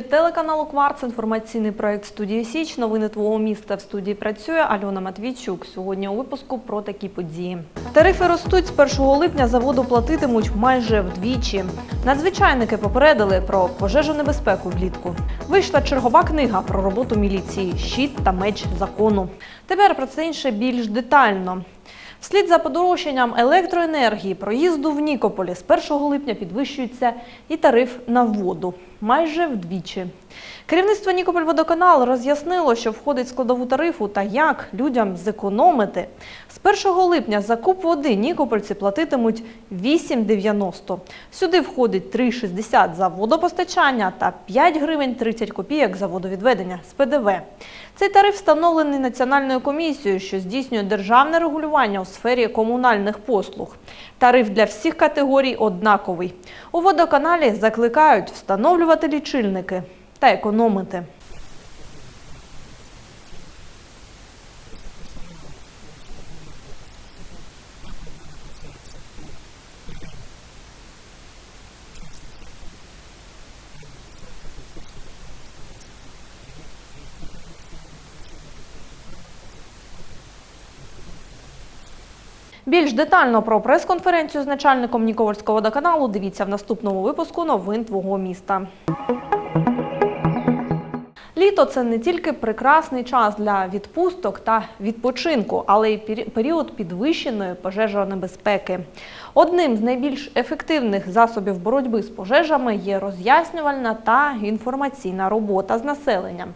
ефірі телеканалу Кварц. Інформаційний проект студії Січ. Новини твого міста в студії працює Альона Матвійчук. Сьогодні у випуску про такі події. Тарифи ростуть з 1 липня. За воду платитимуть майже вдвічі. Надзвичайники попередили про пожежу небезпеку влітку. Вийшла чергова книга про роботу міліції Щит та меч закону. Тепер про це інше більш детально. Вслід за подорожчанням електроенергії проїзду в Нікополі з 1 липня підвищується і тариф на воду майже вдвічі. Керівництво Нікопольводоканал роз'яснило, що входить складову тарифу та як людям зекономити. З 1 липня за куб води нікопольці платитимуть 8,90. Сюди входить 3,60 за водопостачання та 5 гривень 30 копійок за водовідведення з ПДВ. Цей тариф встановлений Національною комісією, що здійснює державне регулювання у сфері комунальних послуг. Тариф для всіх категорій однаковий. У водоканалі закликають встановлювати лічильники та економити. Більш детально про прес-конференцію з начальником Нікопольського водоканалу дивіться в наступному випуску новин твого міста. Літо це не тільки прекрасний час для відпусток та відпочинку, але й пері- період підвищеної пожежонебезпеки. Одним з найбільш ефективних засобів боротьби з пожежами є роз'яснювальна та інформаційна робота з населенням.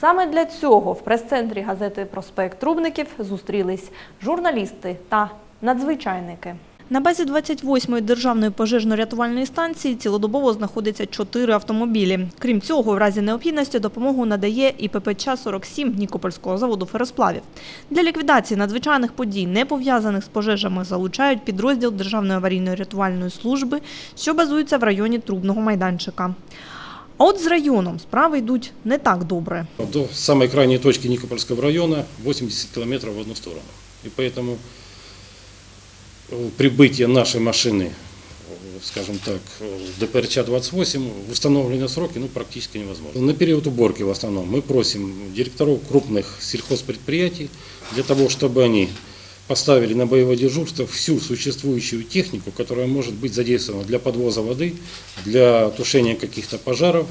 Саме для цього в прес-центрі газети Проспект Рубників зустрілись журналісти та надзвичайники. На базі 28-ї державної пожежно-рятувальної станції цілодобово знаходиться чотири автомобілі. Крім цього, в разі необхідності допомогу надає і ППЧ-47 Нікопольського заводу феросплавів. Для ліквідації надзвичайних подій, не пов'язаних з пожежами, залучають підрозділ Державної аварійної рятувальної служби, що базується в районі Трубного майданчика. А от з районом справи йдуть не так добре. До самой крайней точки Никопольского района 80 километров в одну сторону. И поэтому прибытие нашей машины, скажем так, э, в ДПРЧ-28 в установленные сроки ну, практически невозможно. На период уборки в основном мы просим директоров крупных сельхозпредприятий для того, чтобы они поставили на боевое дежурство всю существующую технику, которая может быть задействована для подвоза воды, для тушения каких-то пожаров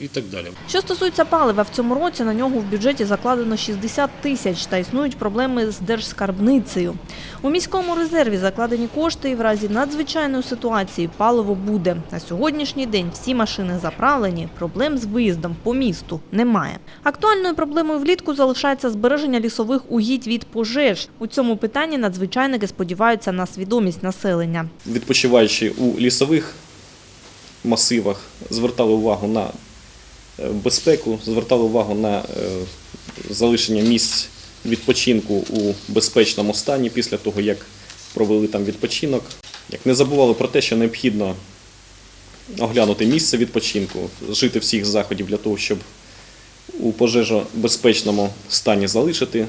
и так далее. Що стосується палива, в цьому році на нього в бюджеті закладено 60 тисяч та існують проблеми з держскарбницею. У міському резерві закладені кошти і в разі надзвичайної ситуації паливо буде. На сьогоднішній день всі машини заправлені, проблем з виїздом по місту немає. Актуальною проблемою влітку залишається збереження лісових угідь від пожеж. У цьому питанні надзвичайники сподіваються на свідомість населення. відпочиваючи у лісових масивах, звертали увагу на безпеку, звертали увагу на е, залишення місць відпочинку у безпечному стані після того, як провели там відпочинок. Як не забували про те, що необхідно оглянути місце відпочинку, жити всіх заходів для того, щоб у пожежобезпечному стані залишити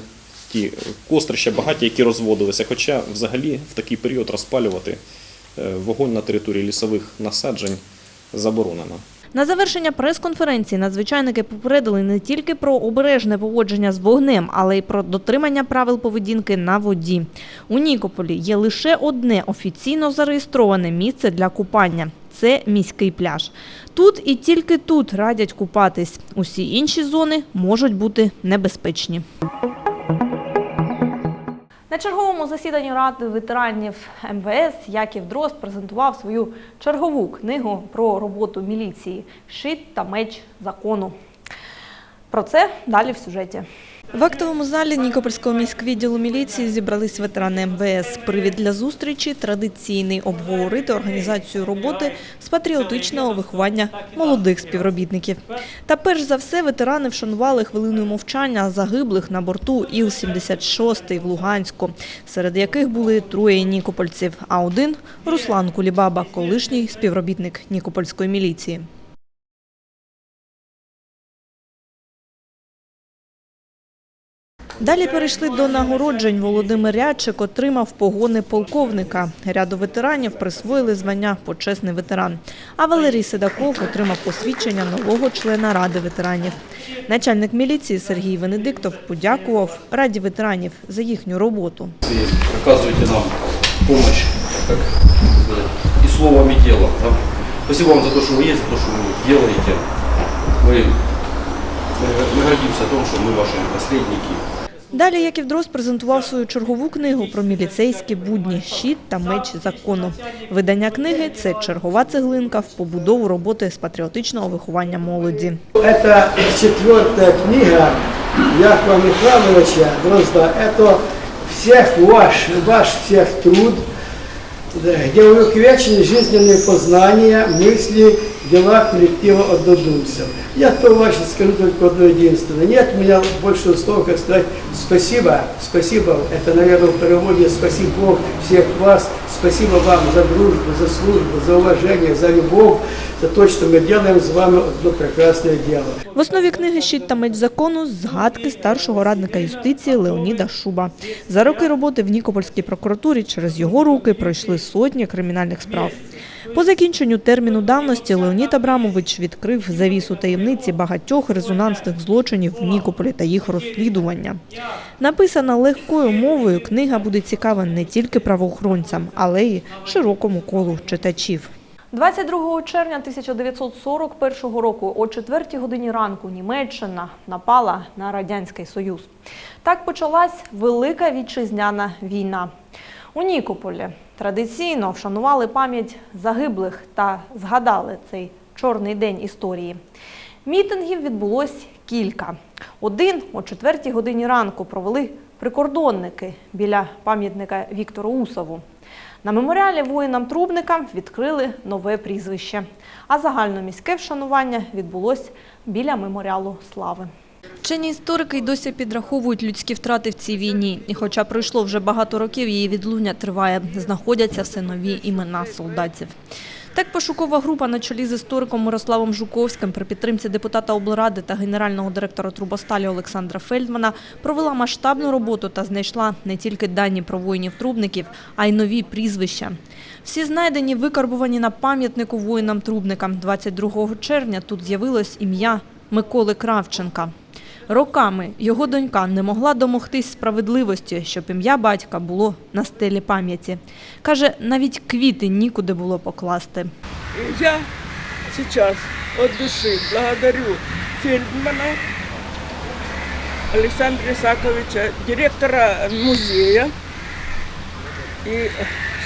ті кострища багаті, які розводилися. Хоча взагалі в такий період розпалювати е, вогонь на території лісових насаджень заборонено. На завершення прес-конференції надзвичайники попередили не тільки про обережне поводження з вогнем, але й про дотримання правил поведінки на воді. У Нікополі є лише одне офіційно зареєстроване місце для купання – це міський пляж. Тут і тільки тут радять купатись. Усі інші зони можуть бути небезпечні. На черговому засіданні Ради ветеранів МВС Яків Дрозд презентував свою чергову книгу про роботу міліції Щит та меч закону. Про це далі в сюжеті. В актовому залі Нікопольського міськвідділу міліції зібрались ветерани МВС. Привід для зустрічі традиційний обговорити організацію роботи з патріотичного виховання молодих співробітників. Та перш за все ветерани вшанували хвилиною мовчання загиблих на борту Іл-76 в Луганську, серед яких були троє нікопольців, а один – Руслан Кулібаба, колишній співробітник Нікопольської міліції. Далі перейшли до нагороджень. Володимир Рядчик отримав погони полковника. Ряду ветеранів присвоїли звання почесний ветеран. А Валерій Седаков отримав посвідчення нового члена Ради ветеранів. Начальник міліції Сергій Венедиктов подякував Раді ветеранів за їхню роботу. и оказываете нам помощь, как сказать, и словом, и делом. да. Спасибо вам за то, что вы есть, за то, что вы делаете. Мы, мы, мы гордимся о том, что мы ваши наследники. Далі Яків Дрозд презентував свою чергову книгу про міліцейські будні «Щит та меч закону». Видання книги – це чергова цеглинка в побудову роботи з патріотичного виховання молоді. Это четвертая книга Якова Михайловича Дрозда. Это всех ваш, ваш всех труд, да, где увековечены жизненные познания, мысли, дела коллектива однодумцев. Я то ваше скажу только одно единственное. Нет у меня больше слов, как сказать спасибо, спасибо. Это, наверное, в переводе «Спасибо Бог всех вас». Спасибо вам за дружбу, за службу, за уважение, за любовь, за то, что мы делаем с вами одно прекрасное дело. В основі книги «Щит та меч закону» згадки старшого радника юстиції Леоніда Шуба. За роки роботи в Нікопольській прокуратурі через його руки пройшли сотні кримінальних справ. По закінченню терміну давності Леонід Абрамович відкрив завісу таємниці багатьох резонансних злочинів в Нікополі та їх розслідування. Написана легкою мовою, книга буде цікава не тільки правоохоронцям, але й широкому колу читачів. 22 червня 1941 року о 4 годині ранку Німеччина напала на Радянський Союз. Так почалась Велика Вітчизняна війна. У Нікополі традиційно вшанували пам'ять загиблих та згадали цей чорний день історії. Мітингів відбулось кілька. Один о 4 годині ранку провели прикордонники біля пам'ятника Віктору Усову. На меморіалі воїнам-трубникам відкрили нове прізвище, а загальноміське вшанування відбулось біля меморіалу слави. Вчені історики й досі підраховують людські втрати в цій війні. І хоча пройшло вже багато років, її відлуння триває. Знаходяться все нові імена солдатів. Так пошукова група на чолі з істориком Мирославом Жуковським при підтримці депутата облради та генерального директора Трубосталі Олександра Фельдмана провела масштабну роботу та знайшла не тільки дані про воїнів-трубників, а й нові прізвища. Всі знайдені викарбувані на пам'ятнику воїнам-трубникам. 22 червня тут з'явилось ім'я Миколи Кравченка. Роками його донька не могла домогтись справедливості, щоб ім'я батька було на стелі пам'яті. Каже, навіть квіти нікуди було покласти. Я сейчас от души благодарю Фельдмана Александра Исаковича, директора музея и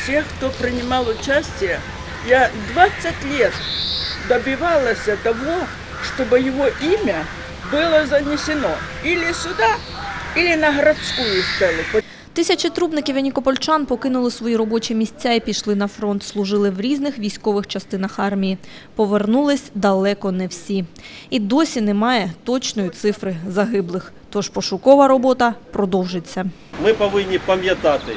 всех, кто принимал участие. Я 20 лет добивалась того, чтобы его имя было занесено или сюда, или на городскую стелу. Тисячі трубників і нікопольчан покинули свої робочі місця і пішли на фронт. Служили в різних військових частинах армії. Повернулись далеко не всі. І досі немає точної цифри загиблих. Тож пошукова робота продовжиться. Ми повинні пам'ятати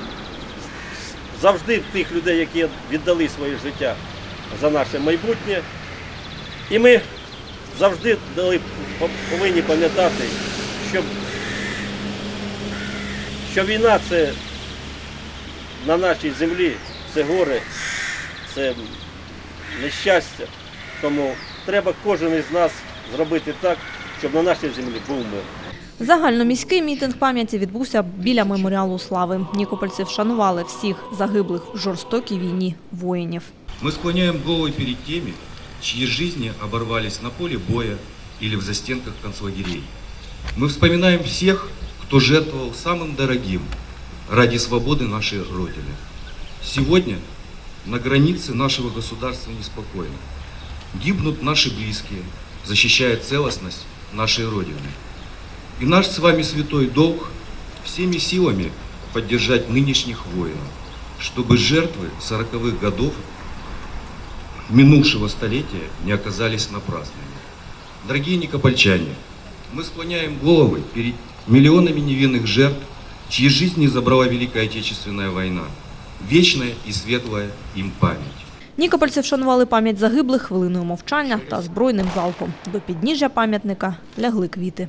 завжди тих людей, які віддали своє життя за наше майбутнє. І ми завжди дали, повинні пам'ятати, що, що війна це на нашій землі, це горе, це нещастя. Тому треба кожен із нас зробити так, щоб на нашій землі був мир. Загальноміський мітинг пам'яті відбувся біля меморіалу слави. Нікопольці вшанували всіх загиблих в жорстокій війні воїнів. Мы склоняем головы перед теми, чьи жизни оборвались на поле боя или в застенках концлагерей. Мы вспоминаем всех, кто жертвовал самым дорогим ради свободы нашей Родины. Сегодня на границе нашего государства неспокойно. Гибнут наши близкие, защищая целостность нашей Родины. И наш с вами святой долг всеми силами поддержать нынешних воинов, чтобы жертвы сороковых годов минувшего столетия не оказались напрасными. Дорогие никопольчане, мы склоняем головы перед миллионами невинных жертв, чьи жизни забрала Великая Отечественная война. Вечная и светлая им память. Нікопольці вшанували пам'ять загиблих хвилиною мовчання та збройним залпом. До підніжжя пам'ятника лягли квіти.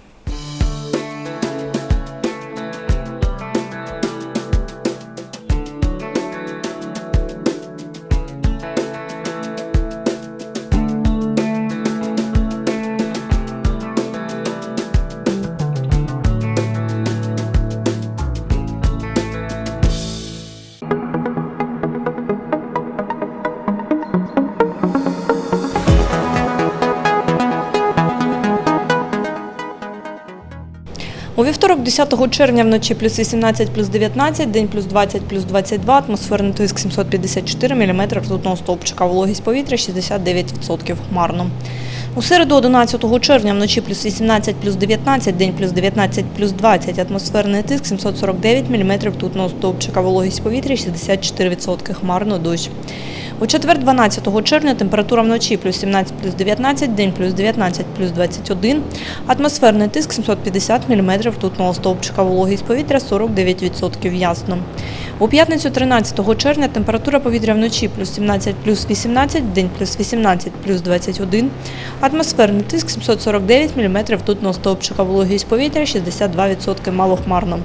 Вівторок, 10 червня, вночі плюс 18, плюс 19, день плюс 20, плюс 22, атмосферний тиск 754 мм ртутного стовпчика, вологість повітря 69% хмарно. У середу 11 червня вночі плюс 18, плюс 19, день плюс 19, плюс 20, атмосферний тиск 749 мм ртутного стовпчика, вологість повітря 64% хмарно дощ. У четвер 12 червня температура вночі плюс 17, плюс 19, день плюс 19, плюс 21, атмосферний тиск 750 мм ртутного стовпчика, вологість повітря 49% ясно. У п'ятницю 13 червня температура повітря вночі плюс 17, плюс 18, день плюс 18, плюс 21, атмосферний тиск 749 мм ртутного стовпчика, вологість повітря 62% малохмарно.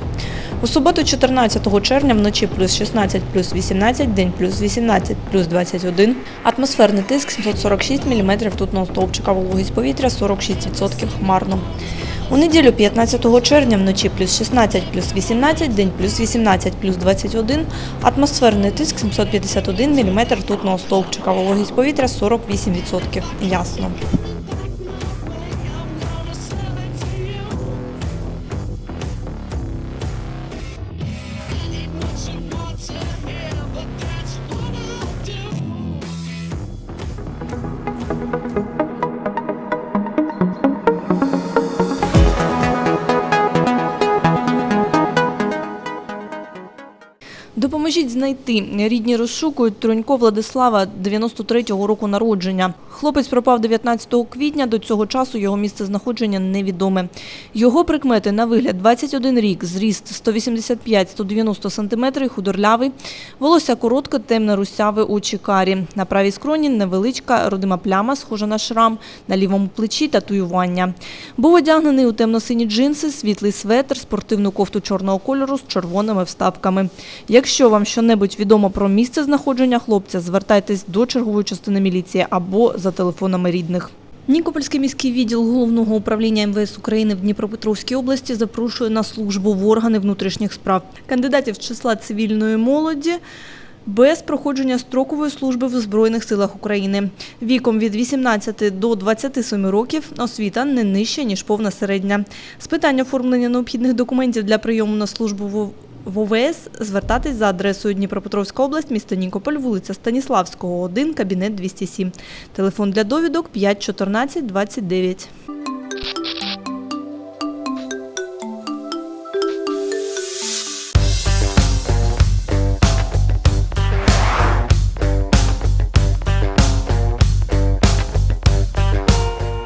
У суботу 14 червня вночі плюс 16, плюс 18, день плюс 18, плюс 21, атмосферний тиск 746 мм ртутного стовпчика, вологість повітря 46% хмарно. У неділю 15 червня вночі плюс 16, плюс 18, день плюс 18, плюс 21, атмосферний тиск 751 мм ртутного стовпчика, вологість повітря 48%. Ясно. Допоможіть знайти. Рідні розшукують Тронько Владислава, 93-го року народження. Хлопець пропав 19 квітня, до цього часу його місце знаходження невідоме. Його прикмети на вигляд 21 рік, зріст 185-190 см, худорлявий, волосся коротке, темне русяве, очі карі. На правій скроні невеличка родима пляма, схожа на шрам, на лівому плечі татуювання. Був одягнений у темно-сині джинси, світлий светр, спортивну кофту чорного кольору з червоними вставками. Якщо вам щонебудь відомо про місце знаходження хлопця, звертайтесь до чергової частини міліції або за телефонами рідних. Нікопольський міський відділ головного управління МВС України в Дніпропетровській області запрошує на службу в органи внутрішніх справ кандидатів з числа цивільної молоді без проходження строкової служби в Збройних силах України. Віком від 18 до 27 років освіта не нижча, ніж повна середня. З питання оформлення необхідних документів для прийому на службу в ОВС звертатись за адресою Дніпропетровська область, місто Нікополь, вулиця Станіславського, 1, кабінет 207. Телефон для довідок 5 14 29.